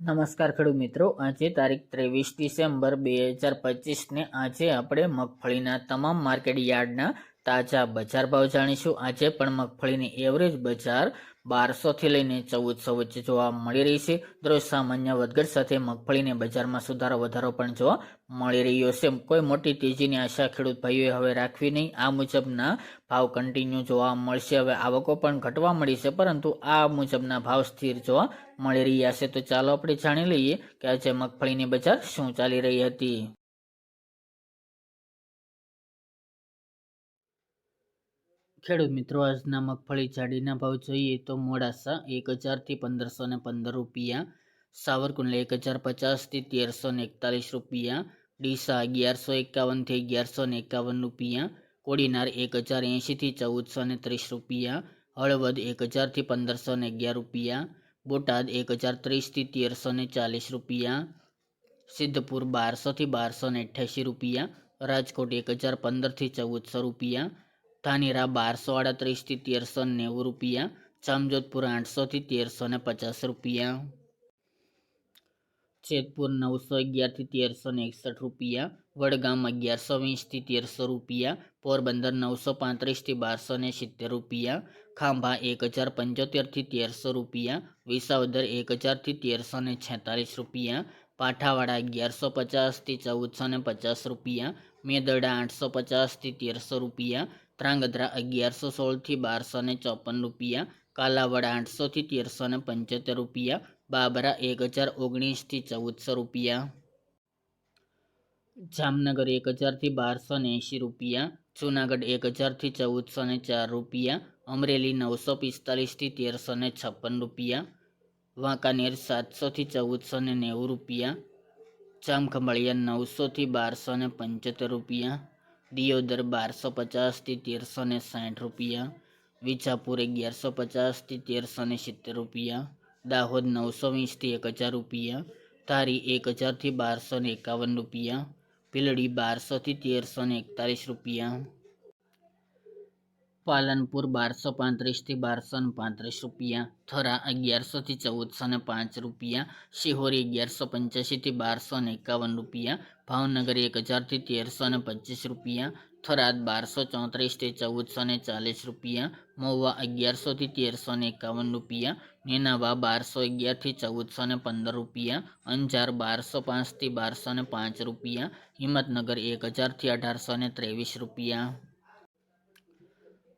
નમસ્કાર ખેડૂત મિત્રો. આજે તારીખ ત્રેવીસ ડિસેમ્બર બે હજાર પચીસને આજે આપણે મગફળીના તમામ માર્કેટ યાર્ડના તાજા બજાર ભાવ જાણીશું. આજે પણ મગફળીની એવરેજ બજાર બારસોથી લઈને ચૌદસો વચ્ચે જોવા મળી રહી છે. દરરોજ સામાન્ય વધઘટ સાથે મગફળીને બજારમાં સુધારો વધારો પણ જોવા મળી રહ્યો છે. કોઈ મોટી તેજીની આશા ખેડૂત ભાઈઓએ હવે રાખવી નહીં. આ મુજબના ભાવ કન્ટિન્યુ જોવા મળશે. હવે આવકો પણ ઘટવા મળી છે, પરંતુ આ મુજબના ભાવ સ્થિર જોવા મળી રહ્યા છે. તો ચાલો આપણે જાણી લઈએ કે આજે મગફળીની બજાર શું ચાલી રહી હતી. ખેડૂત મિત્રો, આજના મગફળી જાડીના ભાવ જોઈએ તો મોડાસા એક હજારથી પંદરસો ને પંદર રૂપિયા, સાવરકુંડલા એક હજાર પચાસથી તેરસો ને એકતાલીસ રૂપિયા, ડીસા અગિયારસો એકાવનથી અગિયારસો ને એકાવન રૂપિયા, કોડીનાર એક હજાર એંશીથી ચૌદસો ને ત્રીસ રૂપિયા, હળવદ એક હજારથી પંદરસો ને અગિયાર રૂપિયા, બોટાદ એક હજાર ત્રીસથી તેરસો ને ચાલીસ રૂપિયા, સિદ્ધપુર બારસોથી બારસો ને અઠ્યાસી રૂપિયા, રાજકોટ એક હજાર પંદરથી ચૌદસો રૂપિયા ધાનેરા બારસો આડત્રીસથી તેરસો નેવું રૂપિયા જામજોધપુર આઠસોથી તેરસો ને પચાસ રૂપિયા જેતપુર નવસો અગિયારથી તેરસો ને એકસઠ રૂપિયા વડગામ અગિયારસો વીસથી તેરસો રૂપિયા પોરબંદર નવસો પાંત્રીસથી બારસો ને સિત્તેર રૂપિયા ખાંભા એક હજાર પંચોતેરથી તેરસો રૂપિયા વિસાવદર એક હજારથી તેરસો ને છેતાલીસ રૂપિયા પાઠાવાડા અગિયારસો પચાસથી ચૌદસો ને પચાસ રૂપિયા મેદરડા આઠસો પચાસથી તેરસો રૂપિયા ત્રાંગધ્રા અગિયારસો સોળથી બારસો ને ચોપન રૂપિયા, કાલાવડ આઠસોથી તેરસો ને પંચોતેર રૂપિયા, બાબરા એક હજાર ઓગણીસથી ચૌદસો રૂપિયા. જામનગર એક હજારથી બારસો ને એંશી રૂપિયા, જૂનાગઢ એક હજારથી ચૌદસો ને ચાર રૂપિયા, અમરેલી નવસો પિસ્તાલીસથી તેરસો ને છપ્પન રૂપિયા, વાંકાનેર સાતસોથી ચૌદસો ને નેવું રૂપિયા, જામખંભાળિયા નવસોથી બારસો ને પંચોતેર રૂપિયા. દિયોદર બારસો પચાસથી તેરસો ને સાઠ રૂપિયા વિજાપુર અગિયારસો પચાસથી તેરસો ને સિત્તેર રૂપિયા, દાહોદ નવસો વીસથી એક હજાર રૂપિયા, ધારી એક હજારથી બારસો ને એકાવન રૂપિયા પીલડી બારસોથી તેરસો ને એકતાલીસ રૂપિયા પાલનપુર બારસો પાંત્રીસથી બારસો ને પાંત્રીસ રૂપિયા થરા અગિયારસોથી ચૌદસો ને પાંચ રૂપિયા શિહોરી અગિયારસો પંચ્યાસીથી બારસો ને એકાવન રૂપિયા ભાવનગર એક હજારથી તેરસો ને પચીસ રૂપિયા થરાદ બારસો ચોત્રીસથી ચૌદસો ને ચાલીસ રૂપિયા મહુવા અગિયારસોથી તેરસો ને એકાવન રૂપિયા નેનાવા બારસો અગિયારથી ચૌદસો ને પંદર રૂપિયા અંજાર બારસો પાંચથી બારસો ને પાંચ રૂપિયા હિંમતનગર એક હજારથી અઢારસો ને ત્રેવીસ રૂપિયા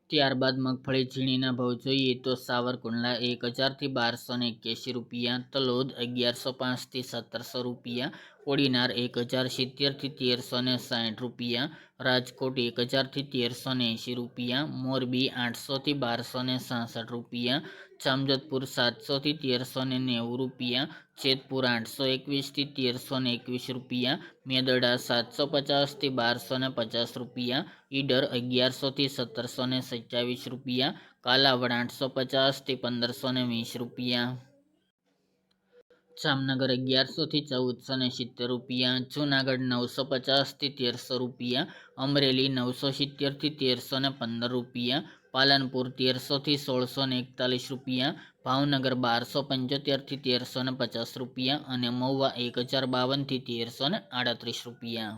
ત્યારબાદ મગફળી ઝીણીના ભાવ જોઈએ તો સાવરકુંડલા એક હજારથી બારસો ને એક્યાસી રૂપિયા, તલોદ અગિયારસો પાંચથી સત્તરસો રૂપિયા કોડીનાર એક હજાર સિત્તેરથી તેરસો ને સાઠ રૂપિયા, રાજકોટ એક હજારથી તેરસો ને એંશી રૂપિયા, મોરબી આઠસોથી બારસો ને સાસઠ રૂપિયા, જામજોધપુર સાતસોથી તેરસો ને નેવું રૂપિયા, જેતપુર આઠસો એકવીસથી તેરસો ને એકવીસ રૂપિયા, મેદડા સાતસો પચાસથી બારસો ને પચાસ રૂપિયા, ઈડર અગિયારસોથી સત્તરસો ને સત્યાવીસ રૂપિયા, કાલાવડ આઠસો પચાસથી પંદરસો ને વીસ રૂપિયા. જામનગર અગિયારસોથી ચૌદસો ને સિત્તેર રૂપિયા, જૂનાગઢ નવસો પચાસથી તેરસો રૂપિયા, અમરેલી નવસો સિત્તેરથી તેરસો ને પંદર રૂપિયા, પાલનપુર તેરસોથી સોળસો ને એકતાલીસ રૂપિયા, ભાવનગર બારસો પંચોતેરથી તેરસો ને પચાસ રૂપિયા અને મહુવા એક હજાર બાવનથી તેરસો ને આડત્રીસ રૂપિયા.